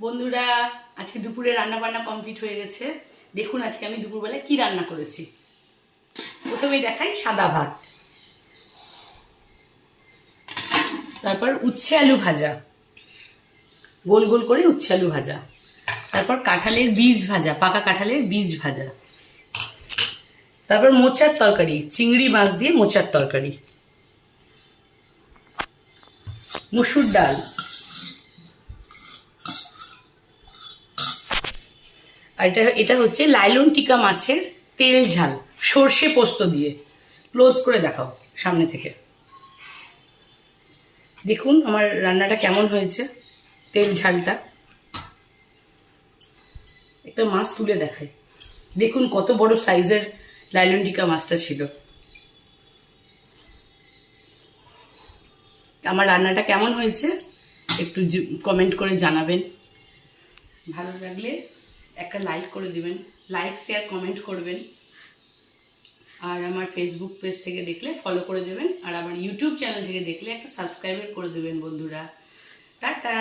বন্ধুরা, আজকে দুপুরে রান্না বান্না কমপ্লিট হয়ে গেছে। দেখুন আজকে আমি দুপুরবেলায় কি রান্না করেছি। প্রথমেই দেখাই সাদা ভাত। তারপর উচ্ছে আলু ভাজা। গোল গোল করে উচ্ছে আলু ভাজা। তারপর কাঁঠালের বীজ ভাজা, পাকা কাঁঠালের বীজ ভাজা। তারপর মোচার তরকারি, চিংড়ি মাছ দিয়ে মোচার তরকারি। মুসুর ডাল। আর এটা এটা হচ্ছে লাইলন টিকা মাছের তেল ঝাল, সর্ষে পোস্ত দিয়ে। ক্লোজ করে দেখাও, সামনে থেকে। দেখুন আমার রান্নাটা কেমন হয়েছে, তেল ঝালটা। একটা মাছ তুলে দেখাই। দেখুন কত বড় সাইজের লাইলন টিকা মাছটা ছিল। আমার রান্নাটা কেমন হয়েছে, একটু কমেন্ট করে জানাবেন। ভালো লাগলে একটা লাইক করে দিবেন লাইক শেয়ার কমেন্ট করবেন। আর আমার ফেসবুক পেজ থেকে দেখলে ফলো করে দেবেন। আর আমার ইউটিউব চ্যানেল থেকে দেখলে একটা সাবস্ক্রাইবার করে দেবেন বন্ধুরা। টাটা!